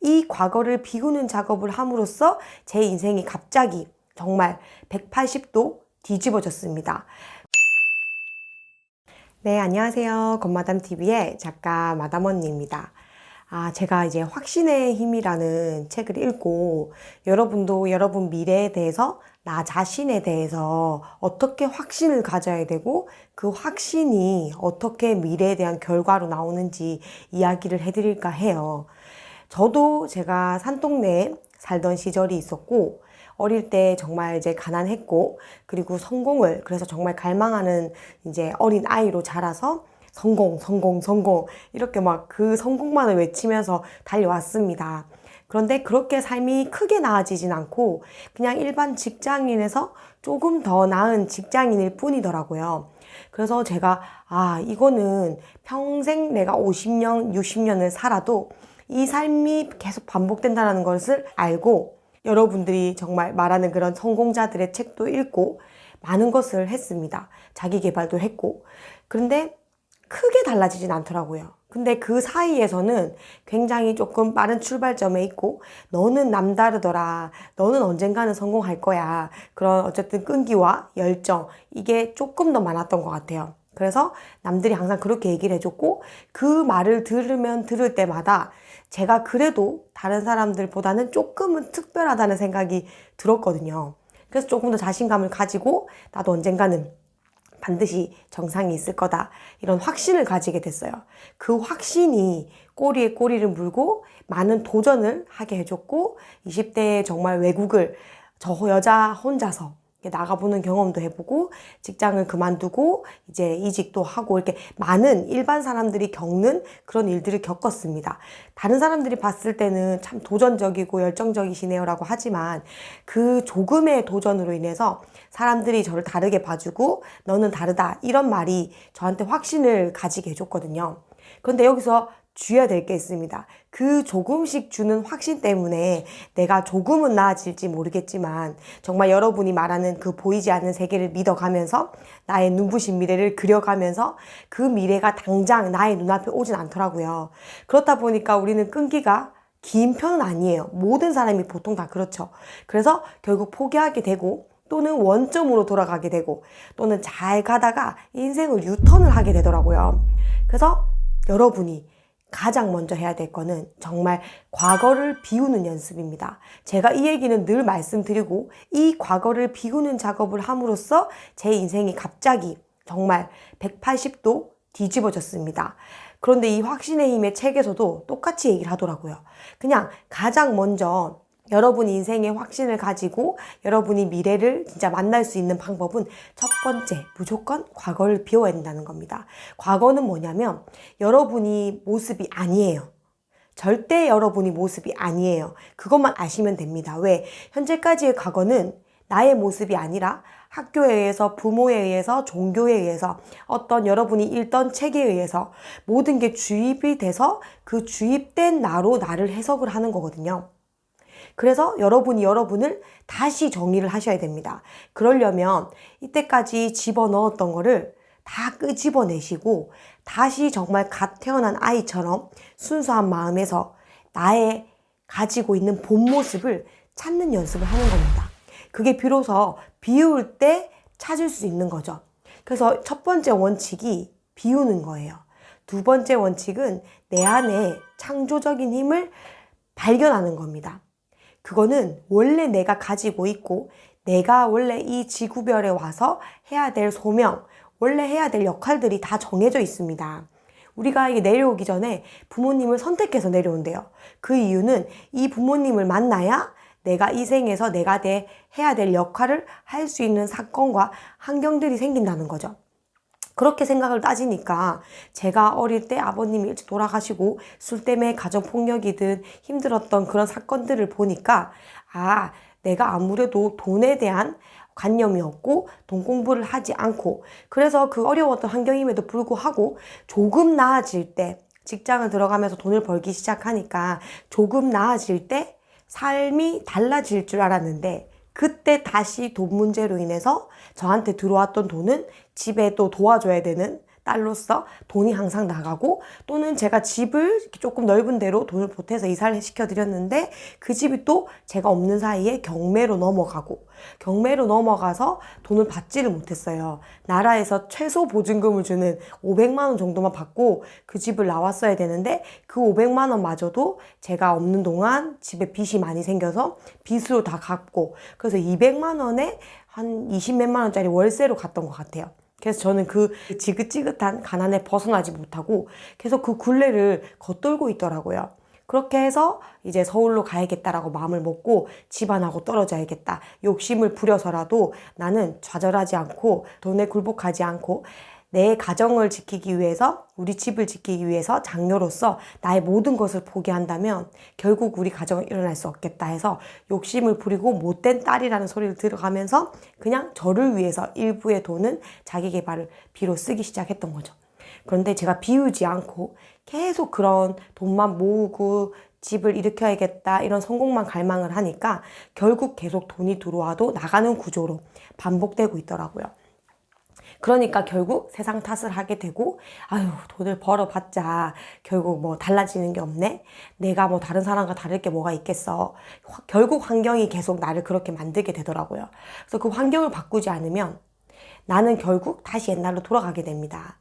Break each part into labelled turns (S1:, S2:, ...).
S1: 이 과거를 비우는 작업을 함으로써 제 인생이 갑자기 정말 180도 뒤집어졌습니다. 네, 안녕하세요. 건마담 TV의 작가 마담 언니입니다. 아, 제가 이제 확신의 힘이라는 책을 읽고 여러분도 여러분 미래에 대해서 나 자신에 대해서 어떻게 확신을 가져야 되고 그 확신이 어떻게 미래에 대한 결과로 나오는지 이야기를 해드릴까 해요. 저도 제가 산동네에 살던 시절이 있었고 어릴 때 정말 이제 가난했고 그리고 성공을 그래서 정말 갈망하는 이제 어린 아이로 자라서 성공, 성공, 성공 이렇게 막 그 성공만을 외치면서 달려왔습니다. 그런데 그렇게 삶이 크게 나아지진 않고 그냥 일반 직장인에서 조금 더 나은 직장인일 뿐이더라고요. 그래서 제가 아, 이거는 평생 내가 50년, 60년을 살아도 이 삶이 계속 반복된다는 것을 알고 여러분들이 정말 말하는 그런 성공자들의 책도 읽고 많은 것을 했습니다. 자기 개발도 했고. 그런데 크게 달라지진 않더라고요. 근데 그 사이에서는 굉장히 조금 빠른 출발점에 있고, 너는 남다르더라. 너는 언젠가는 성공할 거야. 그런 어쨌든 끈기와 열정, 이게 조금 더 많았던 것 같아요. 그래서 남들이 항상 그렇게 얘기를 해줬고, 그 말을 들으면 들을 때마다 제가 그래도 다른 사람들보다는 조금은 특별하다는 생각이 들었거든요. 그래서 조금 더 자신감을 가지고, 나도 언젠가는 반드시 정상이 있을 거다. 이런 확신을 가지게 됐어요. 그 확신이 꼬리에 꼬리를 물고 많은 도전을 하게 해줬고, 20대에 정말 외국을 저 여자 혼자서 나가보는 경험도 해보고, 직장을 그만두고, 이제 이직도 하고, 이렇게 많은 일반 사람들이 겪는 그런 일들을 겪었습니다. 다른 사람들이 봤을 때는 참 도전적이고 열정적이시네요 라고 하지만, 그 조금의 도전으로 인해서 사람들이 저를 다르게 봐주고, 너는 다르다. 이런 말이 저한테 확신을 가지게 해줬거든요. 그런데 여기서 주의해야 될 게 있습니다. 그 조금씩 주는 확신 때문에 내가 조금은 나아질지 모르겠지만 정말 여러분이 말하는 그 보이지 않는 세계를 믿어가면서 나의 눈부신 미래를 그려가면서 그 미래가 당장 나의 눈앞에 오진 않더라고요. 그렇다 보니까 우리는 끈기가 긴 편은 아니에요. 모든 사람이 보통 다 그렇죠. 그래서 결국 포기하게 되고 또는 원점으로 돌아가게 되고 또는 잘 가다가 인생을 유턴을 하게 되더라고요. 그래서 여러분이 가장 먼저 해야 될 거는 정말 과거를 비우는 연습입니다. 제가 이 얘기는 늘 말씀드리고 이 과거를 비우는 작업을 함으로써 제 인생이 갑자기 정말 180도 뒤집어졌습니다. 그런데 이 확신의 힘의 책에서도 똑같이 얘기를 하더라고요. 그냥 가장 먼저 여러분 인생의 확신을 가지고 여러분이 미래를 진짜 만날 수 있는 방법은 첫 번째, 무조건 과거를 비워야 된다는 겁니다. 과거는 뭐냐면 여러분이 모습이 아니에요. 절대 여러분이 모습이 아니에요. 그것만 아시면 됩니다. 왜? 현재까지의 과거는 나의 모습이 아니라 학교에 의해서, 부모에 의해서, 종교에 의해서, 어떤 여러분이 읽던 책에 의해서 모든 게 주입이 돼서 그 주입된 나로 나를 해석을 하는 거거든요. 그래서 여러분이 여러분을 다시 정의를 하셔야 됩니다. 그러려면 이때까지 집어넣었던 거를 다 끄집어내시고 다시 정말 갓 태어난 아이처럼 순수한 마음에서 나의 가지고 있는 본 모습을 찾는 연습을 하는 겁니다. 그게 비로소 비울 때 찾을 수 있는 거죠. 그래서 첫 번째 원칙이 비우는 거예요. 두 번째 원칙은 내 안에 창조적인 힘을 발견하는 겁니다. 그거는 원래 내가 가지고 있고 내가 원래 이 지구별에 와서 해야 될 소명, 원래 해야 될 역할들이 다 정해져 있습니다. 우리가 이게 내려오기 전에 부모님을 선택해서 내려온대요. 그 이유는 이 부모님을 만나야 내가 이 생에서 내가 대, 해야 될 역할을 할 수 있는 사건과 환경들이 생긴다는 거죠. 그렇게 생각을 따지니까 제가 어릴 때 아버님이 일찍 돌아가시고 술 때문에 가정폭력이든 힘들었던 그런 사건들을 보니까 아, 내가 아무래도 돈에 대한 관념이 없고 돈 공부를 하지 않고 그래서 그 어려웠던 환경임에도 불구하고 조금 나아질 때 직장을 들어가면서 돈을 벌기 시작하니까 조금 나아질 때 삶이 달라질 줄 알았는데 그때 다시 돈 문제로 인해서 저한테 들어왔던 돈은 집에 또 도와줘야 되는 딸로서 돈이 항상 나가고 또는 제가 집을 조금 넓은 데로 돈을 보태서 이사를 시켜드렸는데 그 집이 또 제가 없는 사이에 경매로 넘어가고 경매로 넘어가서 돈을 받지를 못했어요. 나라에서 최소 보증금을 주는 500만 원 정도만 받고 그 집을 나왔어야 되는데 그 500만 원마저도 제가 없는 동안 집에 빚이 많이 생겨서 빚으로 다 갚고 그래서 200만 원에 한 20몇만 원짜리 월세로 갔던 것 같아요. 그래서 저는 그 지긋지긋한 가난에 벗어나지 못하고 계속 그 굴레를 겉돌고 있더라고요. 그렇게 해서 이제 서울로 가야겠다라고 마음을 먹고 집안하고 떨어져야겠다. 욕심을 부려서라도 나는 좌절하지 않고 돈에 굴복하지 않고 내 가정을 지키기 위해서 우리 집을 지키기 위해서 장녀로서 나의 모든 것을 포기한다면 결국 우리 가정은 일어날 수 없겠다 해서 욕심을 부리고 못된 딸이라는 소리를 들어가면서 그냥 저를 위해서 일부의 돈은 자기 개발을 비로 쓰기 시작했던 거죠. 그런데 제가 비우지 않고 계속 그런 돈만 모으고 집을 일으켜야겠다 이런 성공만 갈망을 하니까 결국 계속 돈이 들어와도 나가는 구조로 반복되고 있더라고요. 그러니까 결국 세상 탓을 하게 되고 아유 돈을 벌어봤자 결국 뭐 달라지는 게 없네. 내가 뭐 다른 사람과 다를 게 뭐가 있겠어. 화- 결국 환경이 계속 나를 그렇게 만들게 되더라고요. 그래서 그 환경을 바꾸지 않으면 나는 결국 다시 옛날로 돌아가게 됩니다.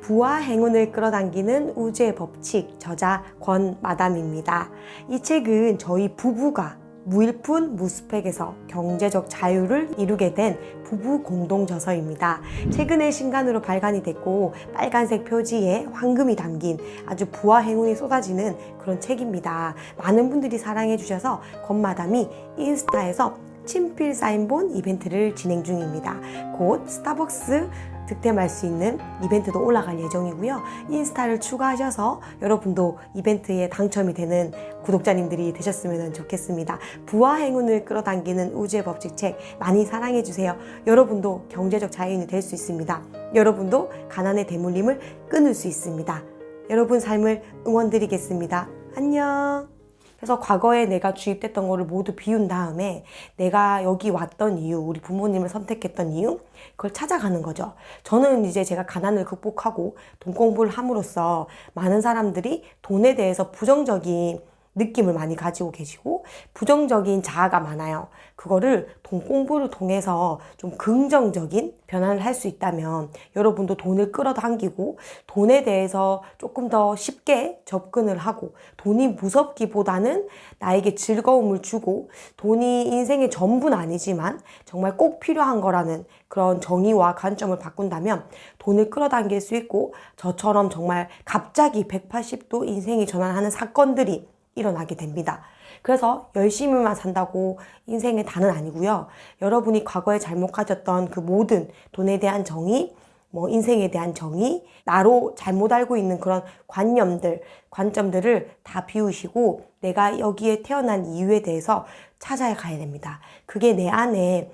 S1: 부와 행운을 끌어당기는 우주의 법칙 저자 권 마담입니다. 이 책은 저희 부부가 무일푼 무스펙에서 경제적 자유를 이루게 된 부부 공동 저서입니다. 최근에 신간으로 발간이 됐고 빨간색 표지에 황금이 담긴 아주 부와 행운이 쏟아지는 그런 책입니다. 많은 분들이 사랑해 주셔서 권마담이 인스타에서 친필 사인본 이벤트를 진행 중입니다. 곧 스타벅스 득템할 수 있는 이벤트도 올라갈 예정이고요. 인스타를 추가하셔서 여러분도 이벤트에 당첨이 되는 구독자님들이 되셨으면 좋겠습니다. 부와 행운을 끌어당기는 우주의 법칙 책 많이 사랑해 주세요. 여러분도 경제적 자유인이 될 수 있습니다. 여러분도 가난의 대물림을 끊을 수 있습니다. 여러분 삶을 응원드리겠습니다. 안녕. 그래서 과거에 내가 주입됐던 거를 모두 비운 다음에 내가 여기 왔던 이유, 우리 부모님을 선택했던 이유, 그걸 찾아가는 거죠. 저는 이제 제가 가난을 극복하고 돈 공부를 함으로써 많은 사람들이 돈에 대해서 부정적인 느낌을 많이 가지고 계시고 부정적인 자아가 많아요. 그거를 돈 공부를 통해서 좀 긍정적인 변화를 할 수 있다면 여러분도 돈을 끌어당기고 돈에 대해서 조금 더 쉽게 접근을 하고 돈이 무섭기보다는 나에게 즐거움을 주고 돈이 인생의 전부는 아니지만 정말 꼭 필요한 거라는 그런 정의와 관점을 바꾼다면 돈을 끌어당길 수 있고 저처럼 정말 갑자기 180도 인생이 전환하는 사건들이 일어나게 됩니다. 그래서 열심히만 산다고 인생의 다는 아니고요. 여러분이 과거에 잘못 가졌던 그 모든 돈에 대한 정의, 뭐 인생에 대한 정의, 나로 잘못 알고 있는 그런 관념들, 관점들을 다 비우시고 내가 여기에 태어난 이유에 대해서 찾아가야 됩니다. 그게 내 안에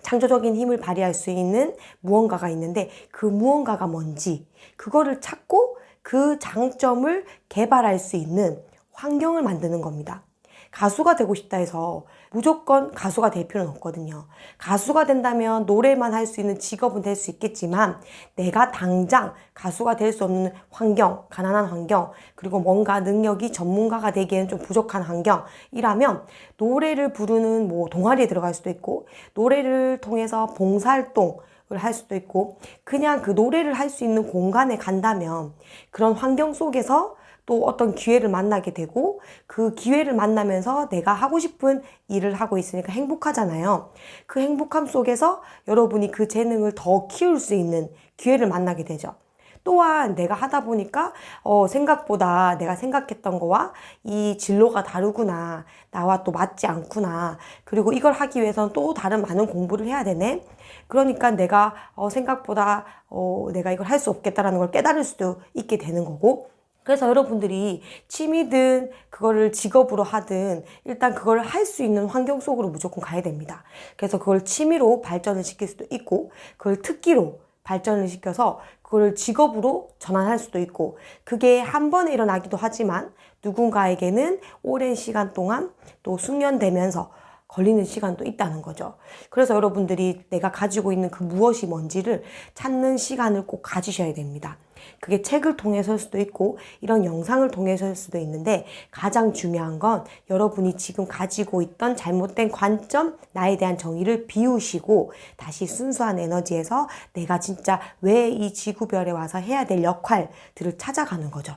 S1: 창조적인 힘을 발휘할 수 있는 무언가가 있는데 그 무언가가 뭔지 그거를 찾고 그 장점을 개발할 수 있는 환경을 만드는 겁니다. 가수가 되고 싶다 해서 무조건 가수가 될 필요는 없거든요. 가수가 된다면 노래만 할 수 있는 직업은 될 수 있겠지만 내가 당장 가수가 될 수 없는 환경, 가난한 환경, 그리고 뭔가 능력이 전문가가 되기에는 좀 부족한 환경이라면 노래를 부르는 뭐 동아리에 들어갈 수도 있고 노래를 통해서 봉사활동 을할 수도 있고 그냥 그 노래를 할 수 있는 공간에 간다면 그런 환경 속에서 또 어떤 기회를 만나게 되고 그 기회를 만나면서 내가 하고 싶은 일을 하고 있으니까 행복하잖아요. 그 행복함 속에서 여러분이 그 재능을 더 키울 수 있는 기회를 만나게 되죠. 또한 내가 하다 보니까 어, 생각보다 내가 생각했던 거와 이 진로가 다르구나. 나와 또 맞지 않구나. 그리고 이걸 하기 위해서는 또 다른 많은 공부를 해야 되네. 그러니까 내가 어, 생각보다 어, 내가 이걸 할 수 없겠다라는 걸 깨달을 수도 있게 되는 거고 그래서 여러분들이 취미든 그거를 직업으로 하든 일단 그걸 할 수 있는 환경 속으로 무조건 가야 됩니다. 그래서 그걸 취미로 발전을 시킬 수도 있고 그걸 특기로 발전을 시켜서 그걸 직업으로 전환할 수도 있고 그게 한 번에 일어나기도 하지만 누군가에게는 오랜 시간 동안 또 숙련되면서 걸리는 시간도 있다는 거죠. 그래서 여러분들이 내가 가지고 있는 그 무엇이 뭔지를 찾는 시간을 꼭 가지셔야 됩니다. 그게 책을 통해서일 수도 있고 이런 영상을 통해서일 수도 있는데 가장 중요한 건 여러분이 지금 가지고 있던 잘못된 관점, 나에 대한 정의를 비우시고 다시 순수한 에너지에서 내가 진짜 왜 이 지구별에 와서 해야 될 역할들을 찾아가는 거죠.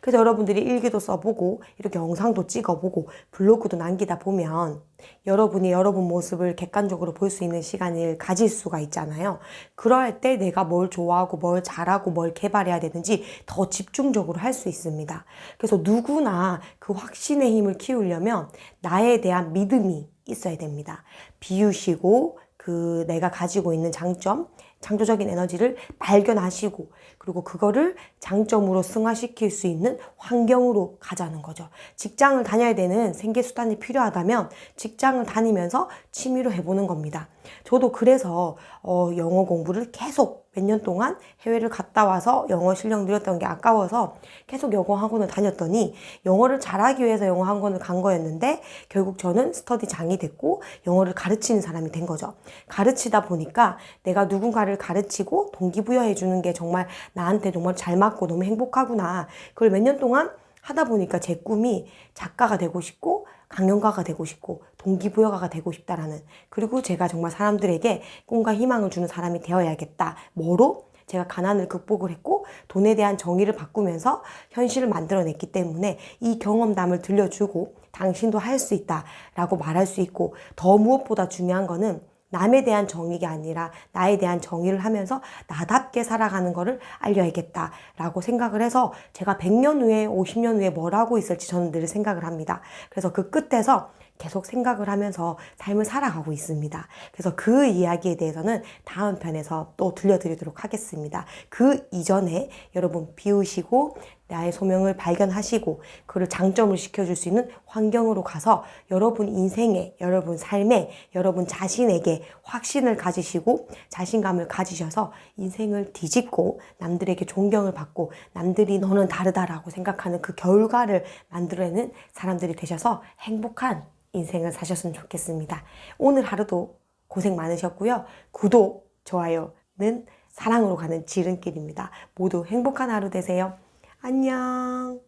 S1: 그래서 여러분들이 일기도 써보고 이렇게 영상도 찍어보고 블로그도 남기다 보면 여러분이 여러분 모습을 객관적으로 볼 수 있는 시간을 가질 수가 있잖아요. 그럴 때 내가 뭘 좋아하고 뭘 잘하고 뭘 개발해야 되는지 더 집중적으로 할 수 있습니다. 그래서 누구나 그 확신의 힘을 키우려면 나에 대한 믿음이 있어야 됩니다. 비우시고 그 내가 가지고 있는 장점, 창조적인 에너지를 발견하시고 그리고 그거를 장점으로 승화시킬 수 있는 환경으로 가자는 거죠. 직장을 다녀야 되는 생계 수단이 필요하다면 직장을 다니면서 취미로 해보는 겁니다. 저도 그래서 어, 영어 공부를 계속 몇 년 동안 해외를 갔다 와서 영어 실력 늘렸던 게 아까워서 계속 영어 학원을 다녔더니 영어를 잘하기 위해서 영어 학원을 간 거였는데 결국 저는 스터디 장이 됐고 영어를 가르치는 사람이 된 거죠. 가르치다 보니까 내가 누군가를 가르치고 동기부여해 주는 게 정말 나한테 정말 잘 맞고 너무 행복하구나. 그걸 몇 년 동안 하다 보니까 제 꿈이 작가가 되고 싶고 강연가가 되고 싶고 동기부여가가 되고 싶다라는 그리고 제가 정말 사람들에게 꿈과 희망을 주는 사람이 되어야겠다. 뭐로? 제가 가난을 극복을 했고 돈에 대한 정의를 바꾸면서 현실을 만들어냈기 때문에 이 경험담을 들려주고 당신도 할 수 있다 라고 말할 수 있고 더 무엇보다 중요한 거는 남에 대한 정의가 아니라 나에 대한 정의를 하면서 나답게 살아가는 거를 알려야겠다라고 생각을 해서 제가 100년 후에 50년 후에 뭘 하고 있을지 저는 늘 생각을 합니다. 그래서 그 끝에서 계속 생각을 하면서 삶을 살아가고 있습니다. 그래서 그 이야기에 대해서는 다음 편에서 또 들려드리도록 하겠습니다. 그 이전에 여러분 비우시고 나의 소명을 발견하시고 그를 장점을 시켜줄 수 있는 환경으로 가서 여러분 인생에, 여러분 삶에, 여러분 자신에게 확신을 가지시고 자신감을 가지셔서 인생을 뒤집고 남들에게 존경을 받고 남들이 너는 다르다라고 생각하는 그 결과를 만들어내는 사람들이 되셔서 행복한 인생을 사셨으면 좋겠습니다. 오늘 하루도 고생 많으셨고요. 구독, 좋아요는 사랑으로 가는 지름길입니다. 모두 행복한 하루 되세요. 안녕.